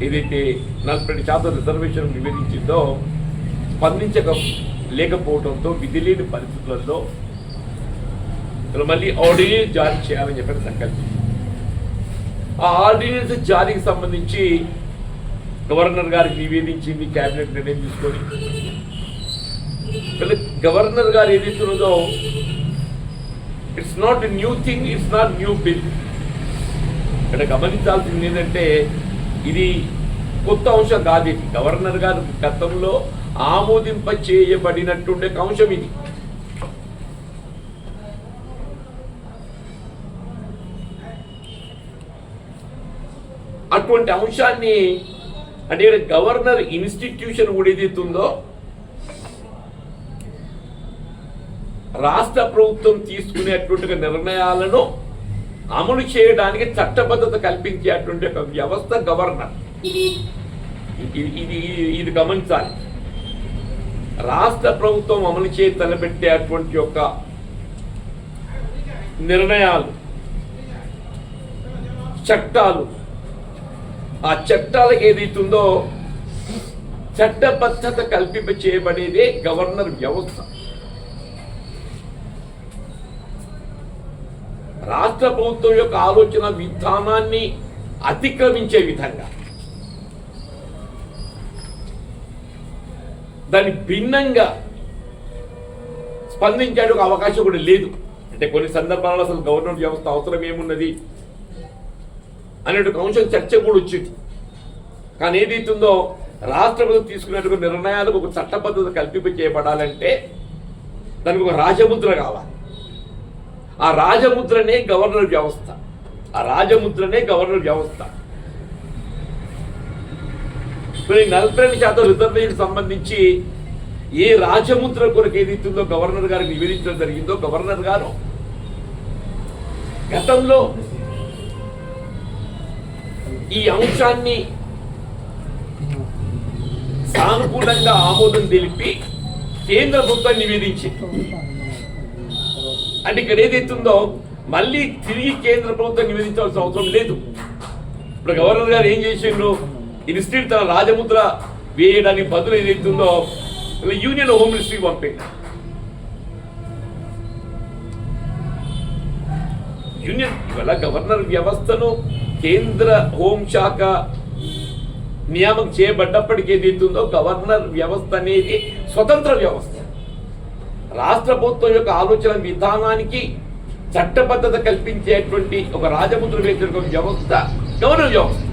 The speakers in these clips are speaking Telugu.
ఏదైతే నలభై రెండు శాతం రిజర్వేషన్ నివేదించిందో స్పందించక లేకపోవడంతో విధి లేని పరిస్థితులలో మళ్ళీ ఆర్డినెన్స్ జారీ చేయాలని చెప్పి సంకల్పించింది ఆ ఆర్డినెన్స్ జారీకి సంబంధించి గవర్నర్ గారికి నివేదించింది కేబినెట్ నిర్ణయం తీసుకొని గవర్నర్ గారు ఏదైతున్నదో it's not new thing it's not new bill ఇక్కడ గమనించాల్సింది ఏంటంటే ఇది కొత్త అంశం కాదు ఇది. గవర్నర్ గారు గతంలో ఆమోదింప చేయబడినట్టుండే ఒక అంశం ఇది. అటువంటి అంశాన్ని అంటే గవర్నర్ ఇన్స్టిట్యూషన్ కూడా రాష్ట్ర ప్రభుత్వం తీసుకునేటువంటి నిర్ణయాలను అమలు చేయడానికి చట్టబద్ధత కల్పించేటువంటి ఒక వ్యవస్థ గవర్నర్. ఇది ఇది గమనించాలి. రాష్ట్ర ప్రభుత్వం అమలు చేసి తలపెట్టేటువంటి యొక్క నిర్ణయాలు చట్టాలు ఆ చట్టాలకు ఏదైతుందో చట్టబద్ధత కల్పింప చేయబడేదే గవర్నర్ వ్యవస్థ. రాష్ట్ర ప్రభుత్వం యొక్క ఆలోచన విధానాన్ని అతిక్రమించే విధంగా. దాని భిన్నంగా స్పందించడానికి ఒక అవకాశం కూడా లేదు. అంటే కొన్ని సందర్భాల్లో అసలు గవర్నమెంట్ వ్యవస్థ అవసరం ఏమున్నది అనే ఒక అంశం చర్చ కూడా వచ్చింది. కానీ ఏదైతుందో రాష్ట్ర ప్రభుత్వం తీసుకున్నటువంటి నిర్ణయాలకు ఒక చట్టబద్ధత కల్పింప చేయబడాలంటే దానికి ఒక రాజముద్ర కావాలి. ఆ రాజముద్రనే గవర్నర్ వ్యవస్థ. ఆ రాజముద్రనే గవర్నర్ వ్యవస్థ. మరి నలభై రెండు శాతం రిజర్వేషన్ సంబంధించి ఏ రాజముద్ర కొరకు ఏదైతుందో గవర్నర్ గారికి నివేదించడం జరిగిందో గవర్నర్ గారు గతంలో ఈ అంశాన్ని సానుకూలంగా ఆమోదం తెలిపి కేంద్ర ప్రభుత్వం నివేదించింది. అంటే ఇక్కడ ఏదైతుందో మళ్ళీ తిరిగి కేంద్ర ప్రభుత్వం నివేదించాల్సిన అవసరం లేదు. ఇప్పుడు గవర్నర్ గారు ఏం చేసిండ్రు? ఇన్స్టిట్యూట్ తన రాజముద్ర వేయడానికి బదులు ఏదైతుందో ఇలా యూనియన్ హోమ్ మినిస్ట్రీకి పంపింది యూనియన్ ఇవాళ గవర్నర్ వ్యవస్థను కేంద్ర హోంశాఖ నియామకం చేయబడ్డప్పటికీ ఏదైతుందో గవర్నర్ వ్యవస్థ అనేది స్వతంత్ర వ్యవస్థ. రాష్ట్ర ప్రభుత్వం యొక్క ఆలోచన విధానానికి చట్టబద్ధత కల్పించేటువంటి ఒక రాజముద్ర వేసిన వ్యవస్థ గవర్నర్ వ్యవస్థ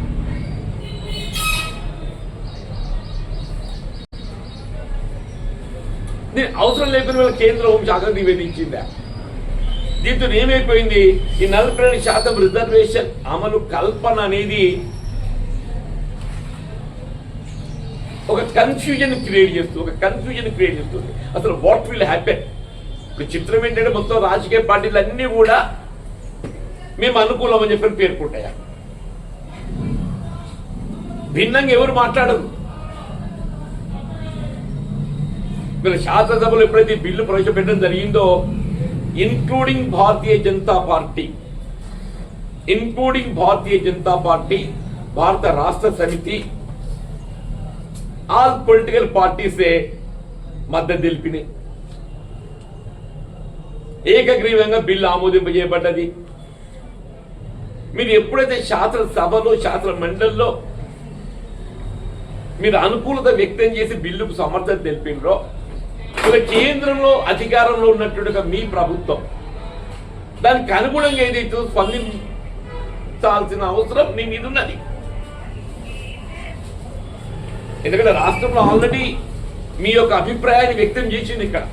దీని అవసరం లేకుండా వాళ్ళ కేంద్ర హోంశాఖ నివేదించిందా? దీంతో ఏమైపోయింది? ఈ నలభై రెండు శాతం రిజర్వేషన్ అమలు కల్పన అనేది ఒక కన్ఫ్యూజన్ క్రియేట్ చేస్తుంది ఒక కన్ఫ్యూజన్ క్రియేట్ చేస్తుంది. అసలు వాట్ విల్ హ్యాపెన్ ఇప్పుడు చిత్రం ఏంటంటే మొత్తం రాజకీయ పార్టీలు అన్నీ కూడా మేము అనుకూలం అని చెప్పి పేర్కొంటాయా? భిన్నంగా ఎవరు మాట్లాడరు. వీళ్ళ శాసనసభలో ఎప్పుడైతే బిల్లు ప్రవేశపెట్టడం జరిగిందో including Bharatiya Janata party including Bharatiya Janata party Bharat Rashtra Samithi all political పార్టీసే మద్దతు తెలిపినాయి. ఏకగ్రీవంగా బిల్లు ఆమోదింపజేయబడ్డది. మీరు ఎప్పుడైతే శాసనసభలో శాసన మండలిలో మీరు అనుకూలత వ్యక్తం చేసి బిల్లుకు సమర్థత తెలిపినరో ఇక కేంద్రంలో అధికారంలో ఉన్నటువంటి మీ ప్రభుత్వం. దానికి అనుగుణంగా ఏదైతే స్పందించాల్సిన అవసరం మీ మీద ఉన్నది. ఎందుకంటే రాష్ట్రంలో ఆల్రెడీ మీ యొక్క అభిప్రాయాన్ని వ్యక్తం చేసింది ఇక్కడ.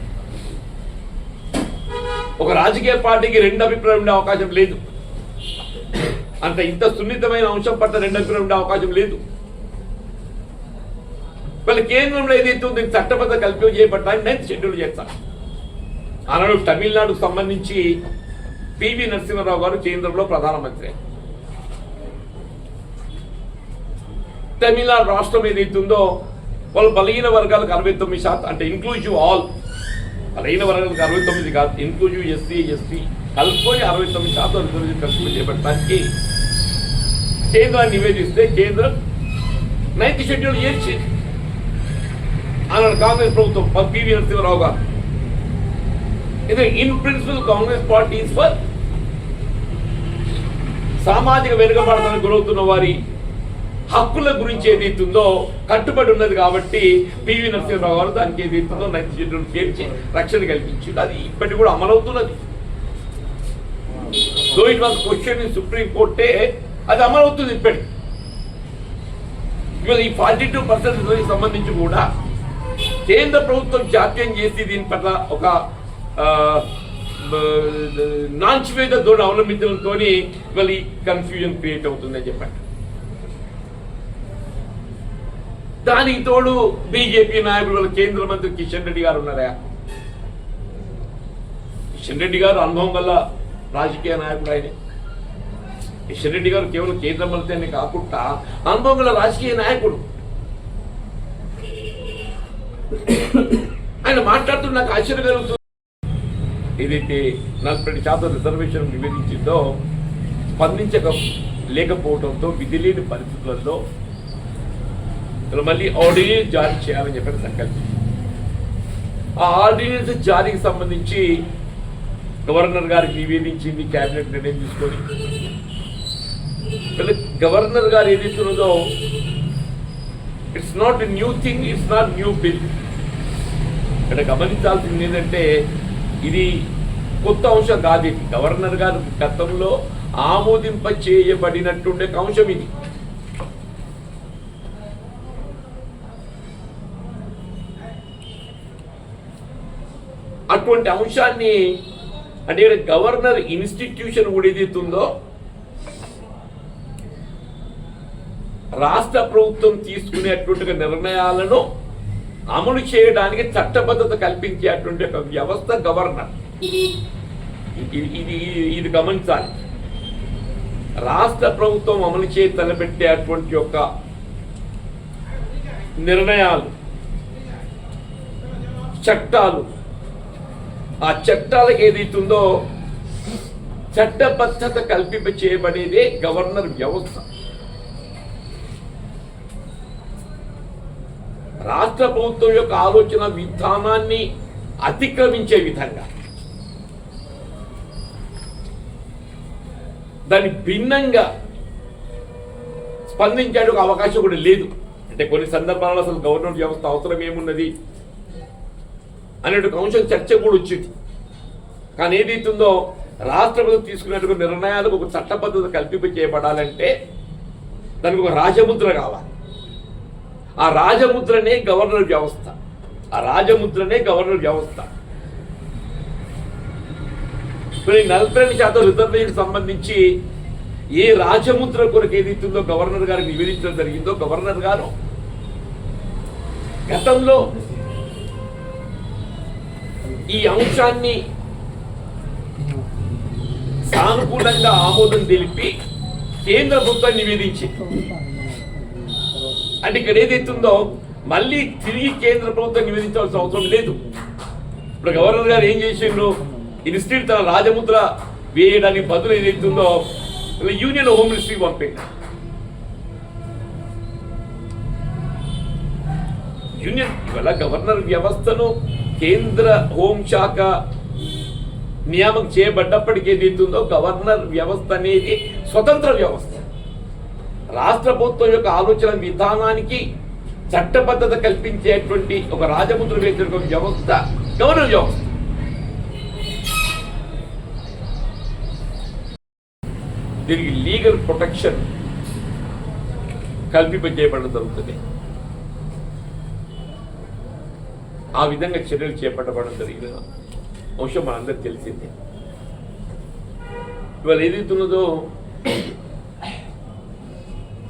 ఒక రాజకీయ పార్టీకి రెండు అభిప్రాయం ఉండే అవకాశం లేదు. అంత ఇంత సున్నితమైన అంశం పట్ల రెండు అభిప్రాయం ఉండే అవకాశం లేదు. వాళ్ళ కేంద్రంలో ఏదైతే ఉందో చట్టబద్ధ కల్పన చేయబడ్డానికి నేను షెడ్యూల్ చేస్తాను ఆనాడు తమిళనాడుకు సంబంధించి పివి నరసింహారావు గారు కేంద్రంలో ప్రధానమంత్రి. తమిళనాడు రాష్ట్రం ఏదైతే ఉందో వాళ్ళు బలహీన వర్గాలకు అరవై తొమ్మిది శాతం అంటే ఇంక్లూజివ్ ఆల్ బలహీన వర్గాలకు అరవై తొమ్మిది కాదు ఇంక్లూజివ్ ఎస్సీ ఎస్టీ కలుపుకొని అరవై తొమ్మిది శాతం రిజర్వేషన్ కల్పన చేపట్టడానికి కేంద్రాన్ని నివేదిస్తే కేంద్రం నైన్త్ షెడ్యూల్ చేసి ఆనాడు కాంగ్రెస్ ప్రభుత్వం పివి నరసింహరావు గారు. ఇది in principle Congress party for సామాజిక వెనుకబడతానికి గురవుతున్న వారి హక్కుల గురించి ఏదైతుందో కట్టుబడి ఉన్నది కాబట్టి పివి నరసింహరావు గారు దానికి ఏదైతుందో నైన్త్ చేర్చి రక్షణ కల్పించింది అది ఇప్పటికి కూడా అమలవుతున్నది so it was question in supreme కోర్టే అది అమలవుతుంది ఇప్పటికి. ఈ ఫార్టీ టూ పర్సెంట్ సంబంధించి కూడా కేంద్ర ప్రభుత్వం జాప్యం చేసి దీని పట్ల ఒక నాంచివేద ధోరణి అవలంబించడంతో ఇవాళ కన్ఫ్యూజన్ క్రియేట్ అవుతుందని చెప్పండి. దానికి తోడు బీజేపీ నాయకులు వాళ్ళ కేంద్ర మంత్రి కిషన్ రెడ్డి గారు ఉన్నారా? కిషన్ రెడ్డి గారు అనుభవం వల్ల రాజకీయ నాయకుడు ఆయన. కిషన్ రెడ్డి గారు కేవలం కేంద్ర మంత్రి కాకుండా అనుభవం గల రాజకీయ నాయకుడు. ఆయన మాట్లాడుతున్న నాకు ఆశ్చర్యం కలుగుతుంది ఏదైతే నలభై శాతం రిజర్వేషన్ నివేదించిందో స్పందించక లేకపోవడంతో విధి లేని పరిస్థితులలో మళ్ళీ ఆర్డినెన్స్ జారీ చేయాలని చెప్పిన సంకల్పం. ఆ ఆర్డినెన్స్ జారీకి సంబంధించి గవర్నర్ గారికి నివేదించింది కేబినెట్ నిర్ణయం తీసుకొని. గవర్నర్ గారు ఏదైతున్నదో it's not new thing it's not new bill ఇక్కడ గమనించాల్సింది ఏంటంటే ఇది కొత్త అంశం కాదు ఇది. గవర్నర్ గారు గతంలో ఆమోదింప చేయబడినట్టుండే అంశం ఇది. అటువంటి అంశాన్ని అంటే ఇక్కడ గవర్నర్ ఇన్స్టిట్యూషన్ కూడా రాష్ట్ర ప్రభుత్వం తీసుకునేటువంటి నిర్ణయాలను అమలు చేయడానికి చట్టబద్ధత కల్పించేటువంటి ఒక వ్యవస్థ గవర్నర్. ఇది ఇది గమనించాలి. రాష్ట్ర ప్రభుత్వం అమలు చేయ తలపెట్టేటువంటి యొక్క నిర్ణయాలు చట్టాలు. ఆ చట్టాలకు ఏదైతుందో చట్టబద్ధత కల్పింప చేయబడేదే గవర్నర్ వ్యవస్థ. రాష్ట్ర ప్రభుత్వం యొక్క ఆలోచన విధానాన్ని అతిక్రమించే విధంగా. దాని భిన్నంగా స్పందించడానికి అవకాశం కూడా లేదు. అంటే కొన్ని సందర్భాల్లో అసలు గవర్నమెంట్ వ్యవస్థ అవసరం ఏమున్నది అనేటువంటి అంశం చర్చ కూడా వచ్చింది. కానీ ఏదైతుందో రాష్ట్ర ప్రభుత్వం తీసుకునేటువంటి నిర్ణయాలకు ఒక చట్టబద్ధత కల్పింప చేయబడాలంటే దానికి ఒక రాజముద్ర కావాలి. ఆ రాజముద్రనే గవర్నర్ వ్యవస్థ. ఆ రాజముద్రనే గవర్నర్ వ్యవస్థ. మరి నలభై రెండు శాతం రిజర్వేషన్ సంబంధించి ఏ రాజముద్ర కొరకు ఏదైతుందో గవర్నర్ గారికి నివేదించడం జరిగిందో గవర్నర్ గారు గతంలో ఈ అంశాన్ని సానుకూలంగా ఆమోదం తెలిపి కేంద్ర ప్రభుత్వం నివేదించింది. అంటే ఇక్కడ ఏదైతుందో మళ్ళీ తిరిగి కేంద్ర ప్రభుత్వం నివేదించాల్సిన అవసరం లేదు. ఇప్పుడు గవర్నర్ గారు ఏం చేసిండ్రు? ఇన్స్టిట్యూట్ తన రాజముద్ర వేయడానికి బదులు ఏదైతుందో యూనియన్ హోమ్ మినిస్ట్రీ పంపింది. యూనియన్ ఇవాళ గవర్నర్ వ్యవస్థను కేంద్ర హోంశాఖ నియామకం చేయబడ్డప్పటికీ ఏదైతుందో గవర్నర్ వ్యవస్థ అనేది స్వతంత్ర వ్యవస్థ. రాష్ట్ర ప్రభుత్వం యొక్క ఆలోచన విధానానికి చట్టబద్ధత కల్పించేటువంటి ఒక రాజముద్ర వేసిన వ్యవస్థ. గవర్నర్ వ్యవస్థ దీనికి లీగల్ ప్రొటెక్షన్ కల్పింపజేయబడడం జరుగుతుంది. ఆ విధంగా చర్యలు చేపట్టబడడం జరిగిన అంశం మనందరికి తెలిసిందే. ఇవాళ ఏదైతున్నదో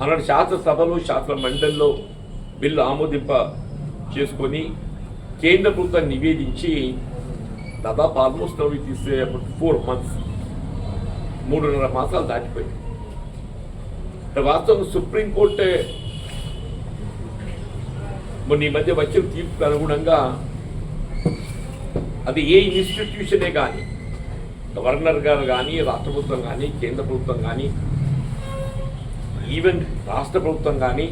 ఆనాడు శాసనసభలో శాసన మండలిలో బిల్లు ఆమోదింప చేసుకొని కేంద్ర ప్రభుత్వం నివేదించి దాదాపు ఆల్మోస్ట్ అవి తీసే ఫోర్ మంత్స్ మూడున్నర మాసాలు దాటిపోయింది. అంటే వాస్తవం సుప్రీంకోర్టు మొన్న ఈ మధ్య వచ్చిన తీర్పుకు అనుగుణంగా అది ఏ ఇన్స్టిట్యూషనే కానీ గవర్నర్ గారు కానీ రాష్ట్ర ప్రభుత్వం కానీ కేంద్ర ప్రభుత్వం కానీ ఈవెన్ రాష్ట్ర ప్రభుత్వం కానీ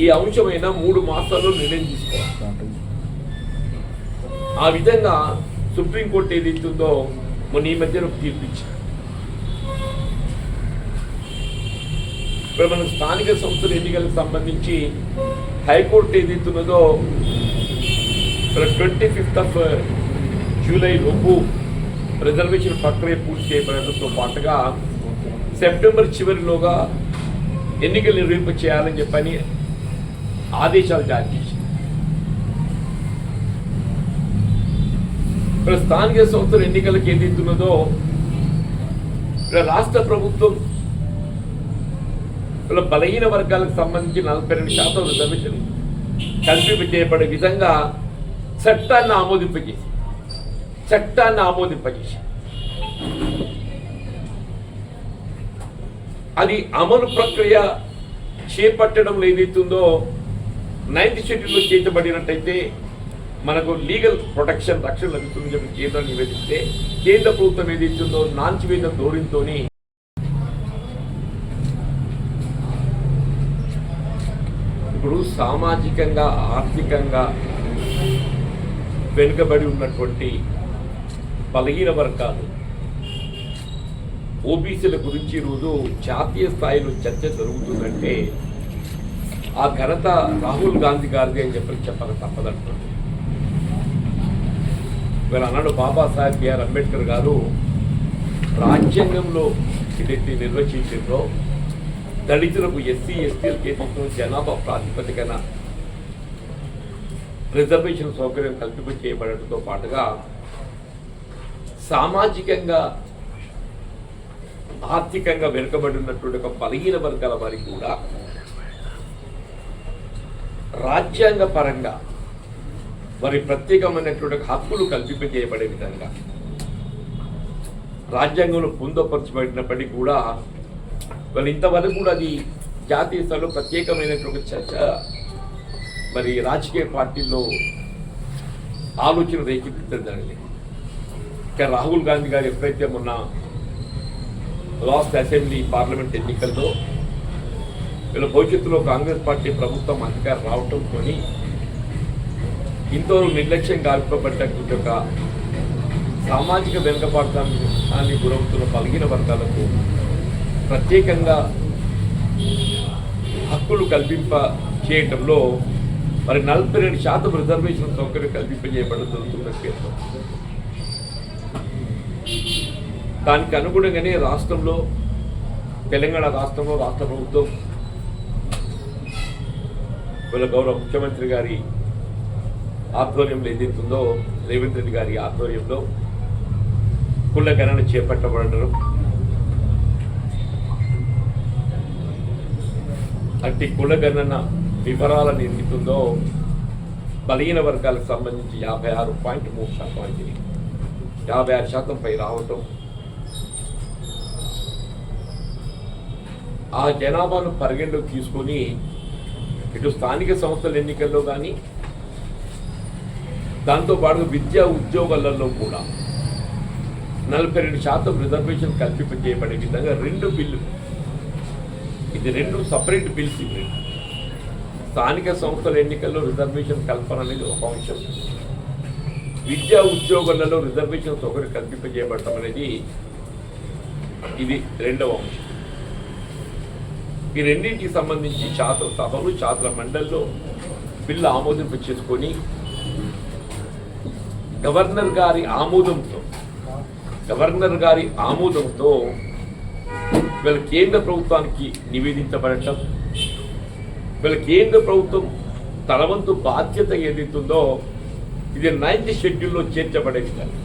ఈ అంశమైన మూడు మాసాల్లో నిర్ణయం తీసుకోవాలి. ఆ విధంగా సుప్రీంకోర్టు ఏదైతుందో మొన్న ఈ మధ్యన ఒక ఇప్పుడు మనం స్థానిక సంస్థల ఎన్నికలకు సంబంధించి హైకోర్టు ఏదైతున్నదో ట్వంటీ ఫిఫ్త్ ఆఫ్ జూలై లోపు రిజర్వేషన్ ప్రక్రియ పూర్తి చేయబడటంతో పాటుగా సెప్టెంబర్ చివరిలోగా ఎన్నికలు నిర్వహింప చేయాలని చెప్పని ఆదేశాలు జారీ చేసింది ఇక్కడ స్థానిక సంస్థల ఎన్నికలకు ఏదైతున్నదో ఇక్కడ రాష్ట్ర ప్రభుత్వం ఇలా బలహీన వర్గాలకు సంబంధించి నలభై రెండు శాతం రిజర్వేషన్ కల్పింపజేయబడే విధంగా చట్టాన్ని ఆమోదింపజేసి చట్టాన్ని ఆమోదింపజేసి అది అమలు ప్రక్రియ చేపట్టడం ఏదైతుందో నైన్త్ షెడ్యూల్లో చేర్చబడినట్టయితే మనకు లీగల్ ప్రొటెక్షన్ రక్షణ లభిస్తుందని చెప్పి కేంద్రం నివేదిస్తే కేంద్ర ప్రభుత్వం ఏదైతుందో నాంచివేత ధోరణితోని ఇప్పుడు సామాజికంగా ఆర్థికంగా వెనుకబడి ఉన్నటువంటి బలహీన వర్గాలు ఓబీసీల గురించి ఈరోజు జాతీయ స్థాయిలో చర్చ జరుగుతుందంటే ఆ ఘనత రాహుల్ గాంధీ గారిది అని చెప్పి చెప్పక తప్పదంటున్నాడు ఇవాళ అన్నాడు బాబాసాహెబ్ బిఆర్ అంబేద్కర్ గారు రాజ్యాంగంలో ఏదైతే నిర్వచించిందో దళితులకు ఎస్సీ ఎస్టీలకు ఏదైతే జనాభా ప్రాతిపదికన రిజర్వేషన్ సౌకర్యం కల్పింప చేయబడటంతో పాటుగా సామాజికంగా ఆర్థికంగా వెనుకబడి ఉన్నటువంటి ఒక బలహీన వర్గాల వారికి కూడా రాజ్యాంగ పరంగా వారి ప్రత్యేకమైనటువంటి హక్కులు కల్పింపజేయబడే విధంగా రాజ్యాంగంలో పొందపరచబడినప్పటికీ కూడా వాళ్ళు ఇంతవరకు కూడా అది జాతీయ స్థాయిలో ప్రత్యేకమైనటువంటి చర్చ మరి రాజకీయ పార్టీల్లో ఆలోచన రేకెత్తించడం జరిగింది. ఇక రాహుల్ గాంధీ గారు ఎప్పుడైతే మొన్న లాస్ట్ అసెంబ్లీ పార్లమెంట్ ఎన్నికల్లో వీళ్ళ భవిష్యత్తులో కాంగ్రెస్ పార్టీ ప్రభుత్వం అధికారం రావటంతో ఇంతవరకు నిర్లక్ష్యం గాల్పబడ్డటువంటి ఒక సామాజిక వెనుకబాటాన్ని గురవుతున్న కలిగిన వర్గాలకు ప్రత్యేకంగా హక్కులు కల్పింప చేయటంలో మరి నలభై రెండు శాతం రిజర్వేషన్ సౌకర్యం కల్పింపజేయబడడం జరుగుతున్న కేంద్రం దానికి అనుగుణంగానే రాష్ట్రంలో తెలంగాణ రాష్ట్రంలో రాష్ట్ర ప్రభుత్వం వీళ్ళ గౌరవ ముఖ్యమంత్రి గారి ఆధ్వర్యంలో ఏదైతుందో రేవంత్ రెడ్డి గారి ఆధ్వర్యంలో కుల గణన చేపట్టబడడం అట్టి కుల గణన వివరాలను ఏదైతుందో బలహీన వర్గాలకు సంబంధించి యాభై ఆరు పాయింట్ మూడు శాతం అయింది యాభై ఆరు శాతం పై రావటం ఆ జనాభాను పరిగణలోకి తీసుకొని ఇటు స్థానిక సంస్థల ఎన్నికల్లో కానీ దాంతో పాటు విద్యా ఉద్యోగాలలో కూడా నలభై రెండు శాతం రిజర్వేషన్ కల్పింపజేయబడే విధంగా రెండు బిల్లు ఇది రెండు సపరేట్ బిల్స్ ఇవి. స్థానిక సంస్థల ఎన్నికల్లో రిజర్వేషన్ కల్పన అనేది ఒక అంశం. విద్యా ఉద్యోగాలలో రిజర్వేషన్ సౌకర్యం కల్పింపజేయబడటం అనేది ఇది రెండవ అంశం. ఈ రెండింటికి సంబంధించి శాస్త్ర సభలు శాస్త్ర మండలిలో బిల్లు ఆమోదింప చేసుకొని గవర్నర్ గారి ఆమోదంతో గవర్నర్ గారి ఆమోదంతో వీళ్ళ కేంద్ర ప్రభుత్వానికి నివేదించబడటం వీళ్ళ కేంద్ర ప్రభుత్వం తన వంతు బాధ్యత ఏదైతుందో ఇది నైన్త్ షెడ్యూల్లో చేర్చబడే విధంగా